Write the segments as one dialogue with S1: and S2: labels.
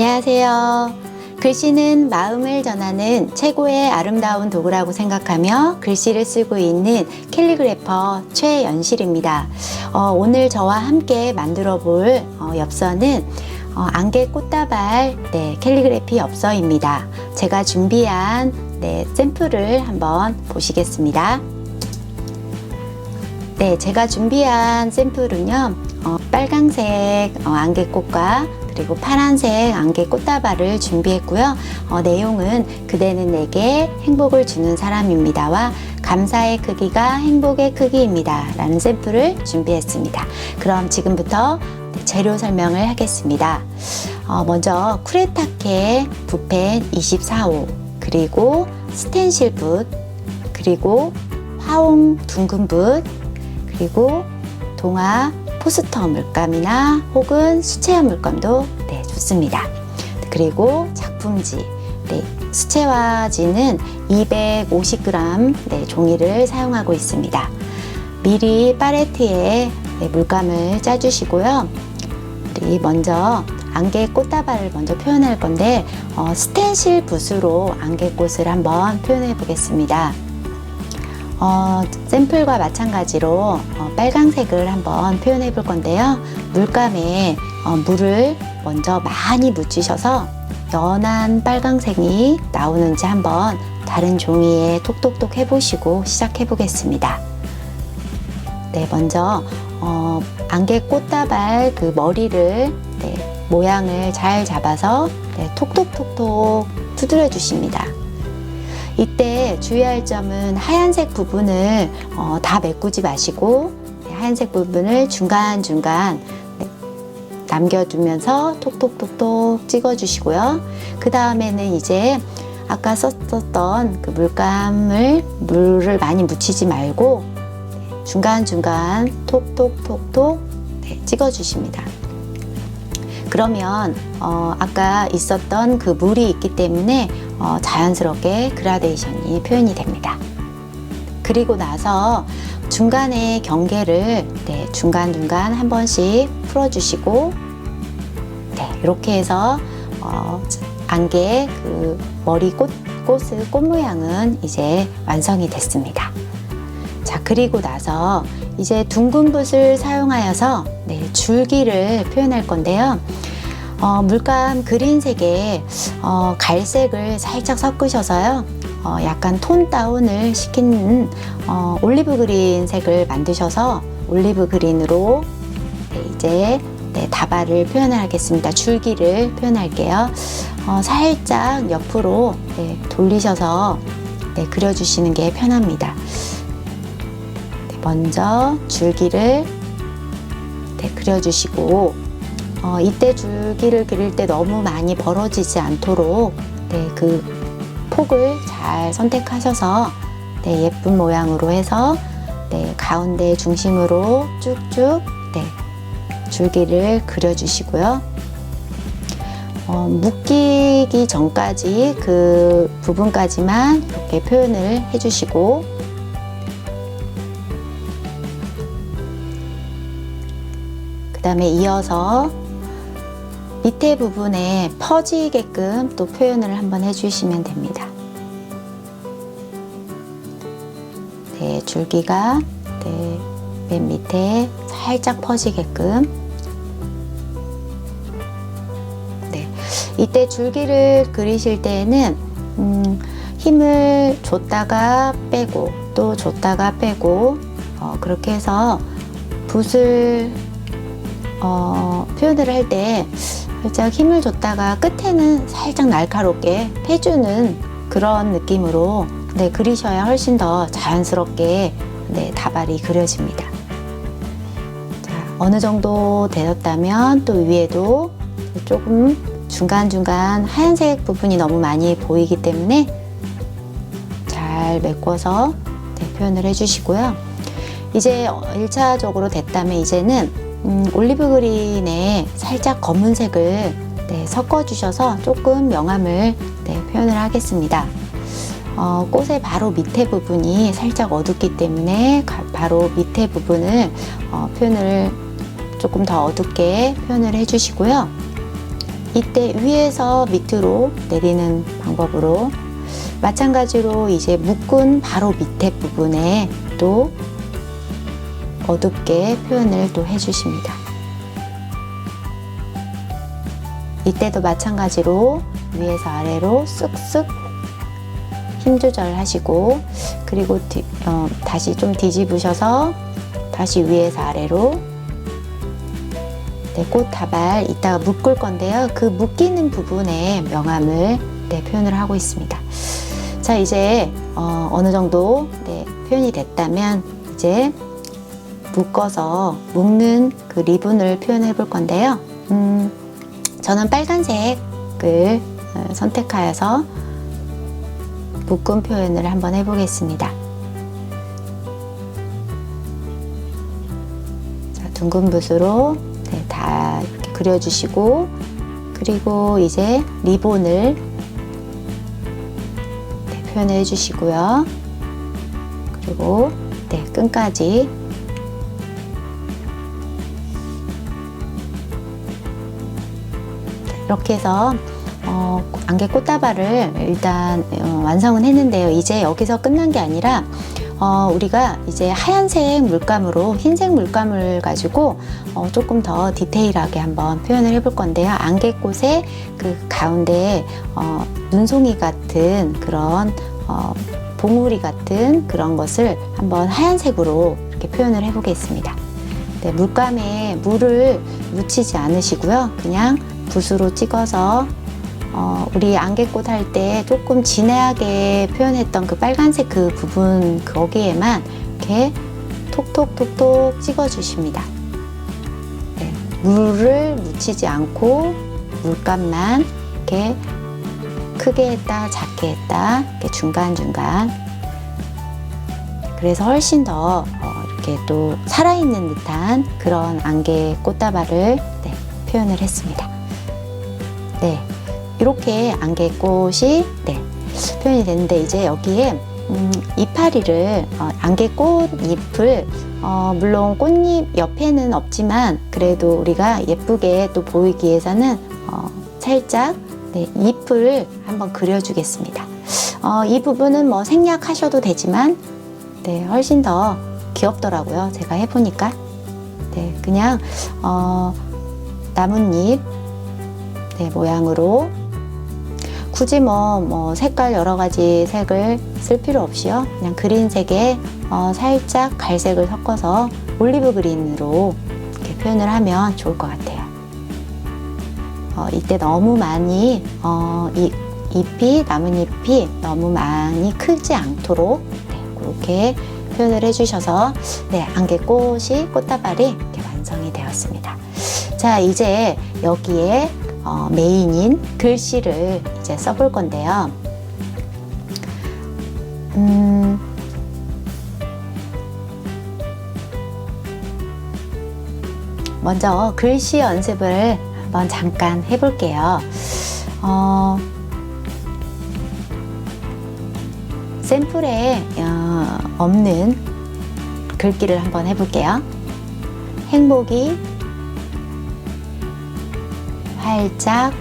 S1: 안녕하세요. 글씨는 마음을 전하는 최고의 아름다운 도구라고 생각하며 글씨를 쓰고 있는 캘리그래퍼 최연실입니다. 어, 오늘 저와 함께 만들어 볼 어, 엽서는 어, 안개 꽃다발 네, 캘리그래피 엽서입니다. 제가 준비한 네, 샘플을 한번 보시겠습니다. 네, 제가 준비한 샘플은요, 어, 빨강색 어, 안개꽃과 그리고 파란색 안개 꽃다발을 준비했고요. 어, 내용은 그대는 내게 행복을 주는 사람입니다와 감사의 크기가 행복의 크기입니다. 라는 샘플을 준비했습니다. 그럼 지금부터 네, 재료 설명을 하겠습니다. 어, 먼저 쿠레타케 붓펜 24호 그리고 스텐실 붓 그리고 화홍 둥근 붓 그리고 동화 포스터 물감이나 혹은 수채화 물감도 네, 좋습니다. 그리고 작품지. 네, 수채화지는 250g 네, 종이를 사용하고 있습니다. 미리 파레트에 네, 물감을 짜주시고요. 우리 먼저 안개 꽃다발을 먼저 표현할 건데 어, 스텐실 붓으로 안개꽃을 한번 표현해 보겠습니다. 어, 샘플과 마찬가지로 어, 빨강색을 한번 표현해 볼 건데요. 물감에 어, 물을 먼저 많이 묻히셔서 연한 빨강색이 나오는지 한번 다른 종이에 톡톡톡 해보시고 시작해 보겠습니다. 네, 먼저 어, 안개 꽃다발 그 머리를 네, 모양을 잘 잡아서 네, 톡톡톡톡 두드려 주십니다. 이때 주의할 점은 하얀색 부분을 어, 다 메꾸지 마시고 네, 하얀색 부분을 중간중간 네, 남겨두면서 톡톡톡톡 찍어주시고요. 그 다음에는 이제 아까 썼었던 그 물감을 물을 많이 묻히지 말고 네, 중간중간 톡톡톡톡 네, 찍어주십니다. 그러면 어, 아까 있었던 그 물이 있기 때문에 어, 자연스럽게 그라데이션이 표현이 됩니다. 그리고 나서 중간에 경계를 네, 중간중간 한 번씩 풀어주시고 네, 이렇게 해서 어, 안개 그 머리 꽃, 꽃의 꽃 모양은 이제 완성이 됐습니다. 자, 그리고 나서 이제 둥근 붓을 사용하여서 네, 줄기를 표현할 건데요. 어, 물감 그린색에 어, 갈색을 살짝 섞으셔서요. 어, 약간 톤 다운을 시키는 어, 올리브 그린 색을 만드셔서 올리브 그린으로 네, 이제 네, 다발을 표현을 하겠습니다. 줄기를 표현할게요. 어, 살짝 옆으로 네, 돌리셔서 네, 그려주시는 게 편합니다. 네, 먼저 줄기를 네, 그려주시고 어, 이때 줄기를 그릴 때 너무 많이 벌어지지 않도록 네, 그 폭을 잘 선택하셔서 네, 예쁜 모양으로 해서 네, 가운데 중심으로 쭉쭉 네, 줄기를 그려주시고요. 어, 묶이기 전까지 그 부분까지만 이렇게 표현을 해주시고 그 다음에 이어서 밑에 부분에 퍼지게끔 또 표현을 한번 해주시면 됩니다. 네, 줄기가 네, 맨 밑에 살짝 퍼지게끔 네, 이때 줄기를 그리실 때에는 음, 힘을 줬다가 빼고 또 줬다가 빼고 어, 그렇게 해서 붓을 어, 표현을 할 때 살짝 힘을 줬다가 끝에는 살짝 날카롭게 패주는 그런 느낌으로 네, 그리셔야 훨씬 더 자연스럽게 네, 다발이 그려집니다. 자, 어느 정도 되었다면 또 위에도 조금 중간중간 하얀색 부분이 너무 많이 보이기 때문에 잘 메꿔서 네, 표현을 해주시고요. 이제 1차적으로 됐다면 이제는 음, 올리브 그린에 살짝 검은색을 네, 섞어주셔서 조금 명암을 네, 표현을 하겠습니다. 어, 꽃의 바로 밑에 부분이 살짝 어둡기 때문에 가, 바로 밑에 부분을 어, 표현을 조금 더 어둡게 표현을 해주시고요. 이때 위에서 밑으로 내리는 방법으로 마찬가지로 이제 묶은 바로 밑에 부분에 또 어둡게 표현을 또 해주십니다. 이때도 마찬가지로 위에서 아래로 쓱쓱 힘 조절하시고 그리고 뒤- 어, 다시 좀 뒤집으셔서 다시 위에서 아래로 네, 꽃다발 이따가 묶을 건데요. 그 묶이는 부분에 명암을 네, 표현을 하고 있습니다. 자 이제 어, 어느 정도 네, 표현이 됐다면 이제 묶어서 묶는 그 리본을 표현해 볼 건데요. 음, 저는 빨간색을 어, 선택하여서 묶음 표현을 한번 해보겠습니다. 자, 둥근 붓으로 네, 다 이렇게 그려주시고 그리고 이제 리본을 네, 표현해 주시고요. 그리고 네, 끈까지 이렇게 해서 어, 안개 꽃다발을 일단 어, 완성은 했는데요. 이제 여기서 끝난 게 아니라 어, 우리가 이제 하얀색 물감으로 흰색 물감을 가지고 어, 조금 더 디테일하게 한번 표현을 해볼 건데요. 안개꽃의 그 가운데 어, 눈송이 같은 그런 어, 봉우리 같은 그런 것을 한번 하얀색으로 이렇게 표현을 해보겠습니다. 네, 물감에 물을 묻히지 않으시고요. 그냥 붓으로 찍어서 어, 우리 안개꽃 할 때 조금 진하게 표현했던 그 빨간색 그 부분 거기에만 이렇게 톡톡톡톡 찍어주십니다. 네, 물을 묻히지 않고 물감만 이렇게 크게 했다, 작게 했다, 이렇게 중간중간. 그래서 훨씬 더 어, 이렇게 또 살아있는 듯한 그런 안개 꽃다발을 네, 표현을 했습니다. 네. 이렇게 안개 꽃이 네, 표현이 됐는데 이제 여기에 음, 이파리를 어, 안개 꽃 잎을 어, 물론 꽃잎 옆에는 없지만 그래도 우리가 예쁘게 또 보이기 위해서는 어, 살짝 네, 잎을 한번 그려주겠습니다. 어, 이 부분은 뭐 생략하셔도 되지만 네, 훨씬 더 귀엽더라고요. 제가 해보니까 네, 그냥 어, 나뭇잎 네, 모양으로 굳이 뭐, 뭐 색깔 여러 가지 색을 쓸 필요 없이요. 그냥 그린색에 어, 살짝 갈색을 섞어서 올리브 그린으로 이렇게 표현을 하면 좋을 것 같아요. 어, 이때 너무 많이 어, 이 잎이 나뭇잎이 너무 많이 크지 않도록 네, 그렇게 표현을 해주셔서 네 안개꽃이 꽃다발이 이렇게 완성이 되었습니다. 자 이제 여기에 어, 메인인 글씨를 이제 써볼 건데요. 음, 먼저 글씨 연습을 한번 잠깐 해볼게요. 어, 샘플에 어, 없는 글귀를 한번 해볼게요. 행복이 활짝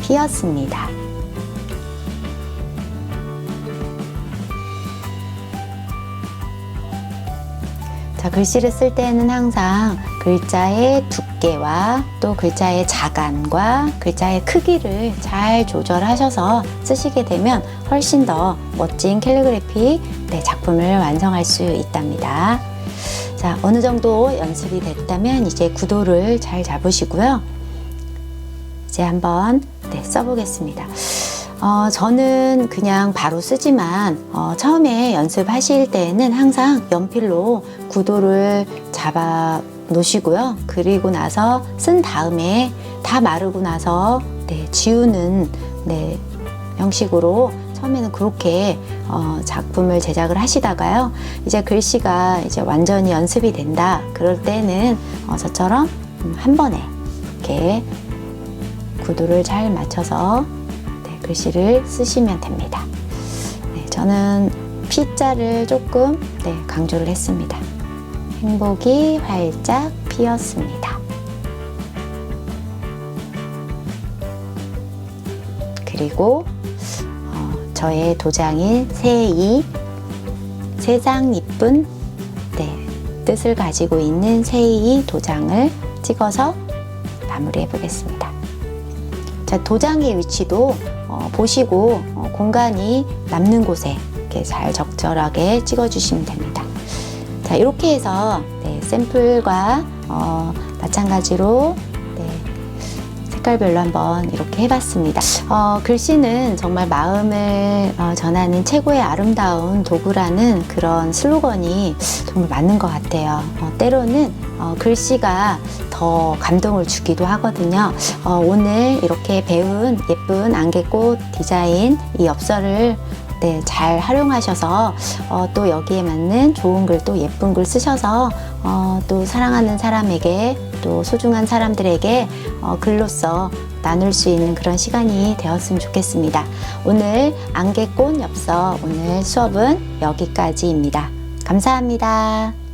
S1: 피었습니다. 자, 글씨를 쓸 때는 항상 글자의 두께와 또 글자의 자간과 글자의 크기를 잘 조절하셔서 쓰시게 되면 훨씬 더 멋진 캘리그래피 네, 작품을 완성할 수 있답니다. 자, 어느 정도 연습이 됐다면 이제 구도를 잘 잡으시고요. 이제 한번 네, 써보겠습니다. 어, 저는 그냥 바로 쓰지만 어, 처음에 연습하실 때는 항상 연필로 구도를 잡아 놓으시고요. 그리고 나서 쓴 다음에 다 마르고 나서 네, 지우는 네, 형식으로 처음에는 그렇게 어, 작품을 제작을 하시다가요. 이제 글씨가 이제 완전히 연습이 된다. 그럴 때는 어, 저처럼 음, 한 번에 이렇게 구도를 잘 맞춰서 네, 글씨를 쓰시면 됩니다. 네, 저는 P자를 조금 네, 강조를 했습니다. 행복이 활짝 피었습니다. 그리고 어, 저의 도장인 새이 세상 이쁜 네, 뜻을 가지고 있는 새이 도장을 찍어서 마무리해 보겠습니다. 자, 도장의 위치도 어, 보시고 어, 공간이 남는 곳에 이렇게 잘 적절하게 찍어주시면 됩니다. 자, 이렇게 해서 네, 샘플과 어, 마찬가지로 네, 색깔별로 한번 이렇게 해봤습니다. 어, 글씨는 정말 마음을 어, 전하는 최고의 아름다운 도구라는 그런 슬로건이 정말 맞는 것 같아요. 어, 때로는 어, 글씨가 더 감동을 주기도 하거든요. 어, 오늘 이렇게 배운 예쁜 안개꽃 디자인 이 엽서를 네, 잘 활용하셔서 어, 또 여기에 맞는 좋은 글 또 예쁜 글 쓰셔서 어, 또 사랑하는 사람에게 또 소중한 사람들에게 어, 글로써 나눌 수 있는 그런 시간이 되었으면 좋겠습니다. 오늘 안개꽃 엽서 오늘 수업은 여기까지입니다. 감사합니다.